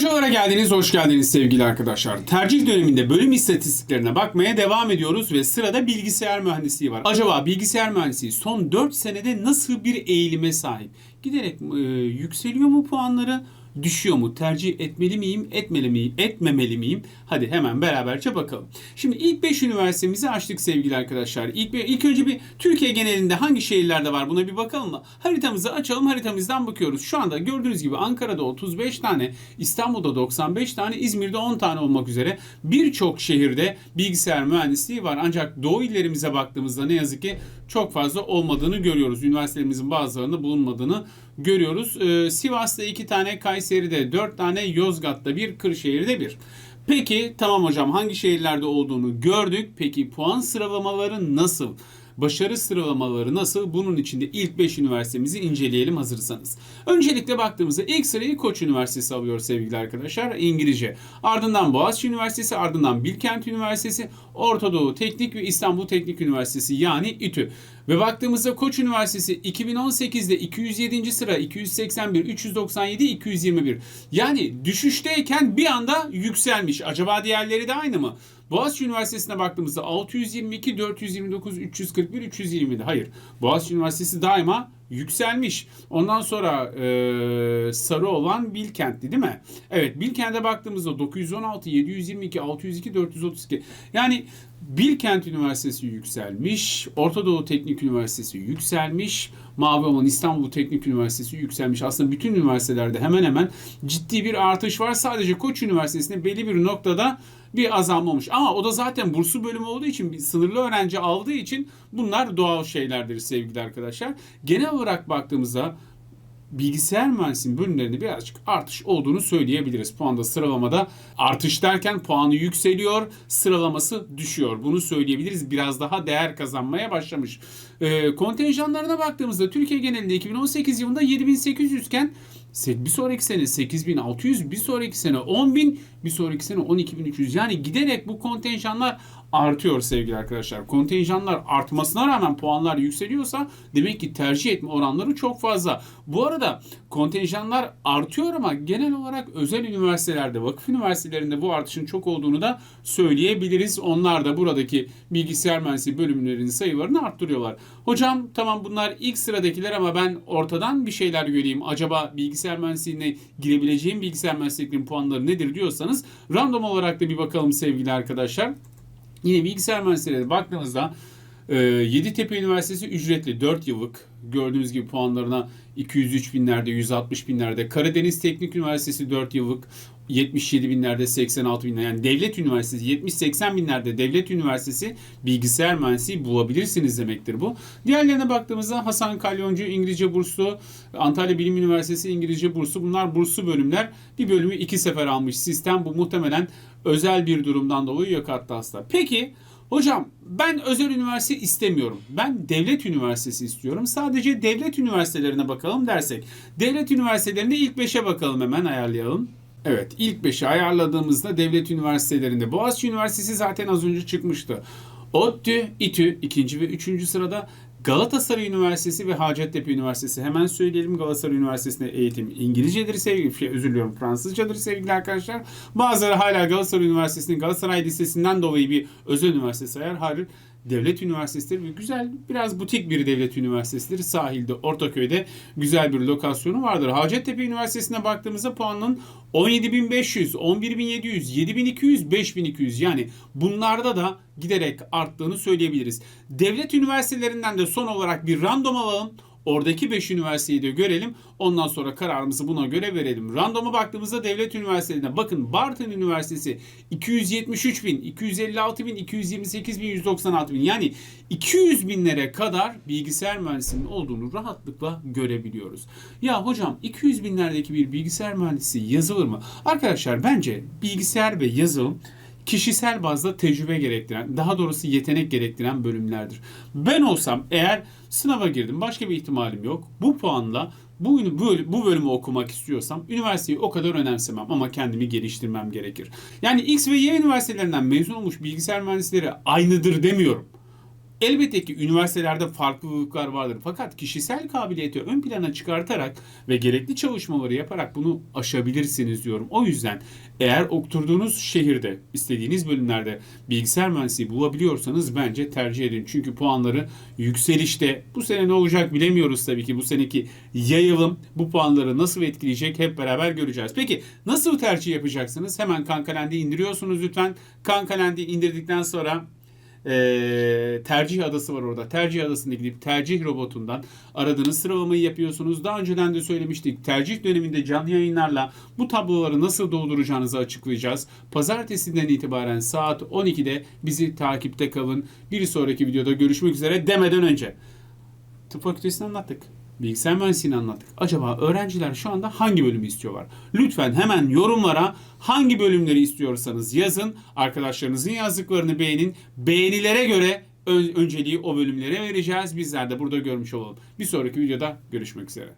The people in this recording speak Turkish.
Hocalara geldiniz, hoş geldiniz sevgili arkadaşlar. Tercih döneminde bölüm istatistiklerine bakmaya devam ediyoruz ve sırada bilgisayar mühendisliği var. Acaba bilgisayar mühendisliği son 4 senede nasıl bir eğilime sahip? Giderek e, yükseliyor mu puanları? Düşüyor mu? Tercih etmeli miyim, etmeli miyim, etmemeli miyim? Hadi hemen beraberce bakalım. Şimdi ilk 5 üniversitemizi açtık sevgili arkadaşlar. İlk, ilk önce bir Türkiye genelinde hangi şehirlerde var buna bir bakalım mı? Haritamızı açalım, haritamızdan bakıyoruz. Şu anda gördüğünüz gibi Ankara'da 35 tane, İstanbul'da 95 tane, İzmir'de 10 tane olmak üzere birçok şehirde bilgisayar mühendisliği var. Ancak doğu illerimize baktığımızda ne yazık ki çok fazla olmadığını görüyoruz. Üniversitelerimizin bazılarında bulunmadığını görüyoruz. Ee, Sivas'ta 2 tane, Kayseri'de 4 tane, Yozgat'ta 1, Kırşehir'de 1. Peki tamam hocam hangi şehirlerde olduğunu gördük. Peki puan sıralamaları nasıl? Başarı sıralamaları nasıl? Bunun için de ilk 5 üniversitemizi inceleyelim hazırsanız. Öncelikle baktığımızda ilk sırayı Koç Üniversitesi alıyor sevgili arkadaşlar İngilizce. Ardından Boğaziçi Üniversitesi, ardından Bilkent Üniversitesi, Orta Doğu Teknik ve İstanbul Teknik Üniversitesi yani İTÜ. Ve baktığımızda Koç Üniversitesi 2018'de 207. sıra 281, 397, 221. Yani düşüşteyken bir anda yükselmiş. Acaba diğerleri de aynı mı? Boğaziçi Üniversitesi'ne baktığımızda 622, 429, 341, 327. Hayır. Boğaziçi Üniversitesi daima yükselmiş. Ondan sonra e, sarı olan Bilkent'ti değil mi? Evet Bilkent'e baktığımızda 916, 722, 602, 432. Yani Bilkent Üniversitesi yükselmiş. Orta Doğu Teknik Üniversitesi yükselmiş. Mavi olan İstanbul Teknik Üniversitesi yükselmiş. Aslında bütün üniversitelerde hemen hemen ciddi bir artış var. Sadece Koç Üniversitesi'nde belli bir noktada bir azalma olmuş. Ama o da zaten burslu bölümü olduğu için bir sınırlı öğrenci aldığı için bunlar doğal şeylerdir sevgili arkadaşlar. Genel olarak baktığımızda bilgisayar mühendisliği bölümlerinde birazcık artış olduğunu söyleyebiliriz. Puanda sıralamada artış derken puanı yükseliyor, sıralaması düşüyor. Bunu söyleyebiliriz. Biraz daha değer kazanmaya başlamış. Ee, kontenjanlarına baktığımızda Türkiye genelinde 2018 yılında 7800 iken bir sonraki sene 8600, bir sonraki sene 10000, bir sonraki sene 12300. Yani giderek bu kontenjanlar artıyor sevgili arkadaşlar. Kontenjanlar artmasına rağmen puanlar yükseliyorsa demek ki tercih etme oranları çok fazla. Bu arada kontenjanlar artıyor ama genel olarak özel üniversitelerde, vakıf üniversitelerinde bu artışın çok olduğunu da söyleyebiliriz. Onlar da buradaki bilgisayar mühendisliği bölümlerinin sayılarını arttırıyorlar. Hocam tamam bunlar ilk sıradakiler ama ben ortadan bir şeyler göreyim. Acaba bilgisayar mühendisliğine girebileceğim bilgisayar mühendisliklerinin puanları nedir diyorsanız random olarak da bir bakalım sevgili arkadaşlar. Yine bilgisayar mühendisliğine baktığımızda e, Yeditepe Üniversitesi ücretli 4 yıllık gördüğünüz gibi puanlarına 203 binlerde 160 binlerde Karadeniz Teknik Üniversitesi 4 yıllık 77 binlerde 86 binlerde yani devlet üniversitesi 70-80 binlerde devlet üniversitesi bilgisayar mühendisliği bulabilirsiniz demektir bu. Diğerlerine baktığımızda Hasan Kalyoncu İngilizce burslu, Antalya Bilim Üniversitesi İngilizce burslu bunlar burslu bölümler. Bir bölümü iki sefer almış sistem bu muhtemelen özel bir durumdan dolayı yok hatta hasta. Peki Hocam ben özel üniversite istemiyorum. Ben devlet üniversitesi istiyorum. Sadece devlet üniversitelerine bakalım dersek. Devlet üniversitelerinde ilk 5'e bakalım hemen ayarlayalım. Evet ilk 5'i ayarladığımızda devlet üniversitelerinde Boğaziçi Üniversitesi zaten az önce çıkmıştı. ODTÜ, İTÜ ikinci ve üçüncü sırada Galatasaray Üniversitesi ve Hacettepe Üniversitesi. Hemen söyleyelim Galatasaray Üniversitesi'nde eğitim İngilizcedir sevgili, şey, özür Fransızcadır sevgili arkadaşlar. Bazıları hala Galatasaray Üniversitesi'nin Galatasaray Lisesi'nden dolayı bir özel üniversite sayar. Hayır devlet üniversitesidir ve güzel biraz butik bir devlet üniversitesidir. Sahilde, Ortaköy'de güzel bir lokasyonu vardır. Hacettepe Üniversitesi'ne baktığımızda puanının 17.500, 11.700, 7.200, 5.200 yani bunlarda da giderek arttığını söyleyebiliriz. Devlet üniversitelerinden de son olarak bir random alalım. Oradaki 5 üniversiteyi de görelim. Ondan sonra kararımızı buna göre verelim. Randoma baktığımızda devlet üniversitelerine bakın Bartın Üniversitesi 273 bin, 256 bin, 228 bin, 196 bin. Yani 200 binlere kadar bilgisayar mühendisliğinin olduğunu rahatlıkla görebiliyoruz. Ya hocam 200 binlerdeki bir bilgisayar mühendisi yazılır mı? Arkadaşlar bence bilgisayar ve yazılım kişisel bazda tecrübe gerektiren, daha doğrusu yetenek gerektiren bölümlerdir. Ben olsam eğer sınava girdim, başka bir ihtimalim yok. Bu puanla bu, bu, bu bölümü okumak istiyorsam üniversiteyi o kadar önemsemem ama kendimi geliştirmem gerekir. Yani X ve Y üniversitelerinden mezun olmuş bilgisayar mühendisleri aynıdır demiyorum. Elbette ki üniversitelerde farklılıklar vardır. Fakat kişisel kabiliyeti ön plana çıkartarak ve gerekli çalışmaları yaparak bunu aşabilirsiniz diyorum. O yüzden eğer oturduğunuz şehirde istediğiniz bölümlerde bilgisayar mühendisliği bulabiliyorsanız bence tercih edin. Çünkü puanları yükselişte. Bu sene ne olacak bilemiyoruz tabii ki. Bu seneki yayılım bu puanları nasıl etkileyecek hep beraber göreceğiz. Peki nasıl tercih yapacaksınız? Hemen Kankalendi indiriyorsunuz lütfen. Kankalendi indirdikten sonra eee, tercih adası var orada. Tercih adasına gidip tercih robotundan aradığınız sıralamayı yapıyorsunuz. Daha önceden de söylemiştik. Tercih döneminde canlı yayınlarla bu tabloları nasıl dolduracağınızı açıklayacağız. Pazartesinden itibaren saat 12'de bizi takipte kalın. Bir sonraki videoda görüşmek üzere demeden önce. Tıp fakültesini anlattık. Bilgisayar mühendisliğini anlattık. Acaba öğrenciler şu anda hangi bölümü istiyorlar? Lütfen hemen yorumlara hangi bölümleri istiyorsanız yazın. Arkadaşlarınızın yazdıklarını beğenin. Beğenilere göre ön- önceliği o bölümlere vereceğiz. Bizler de burada görmüş olalım. Bir sonraki videoda görüşmek üzere.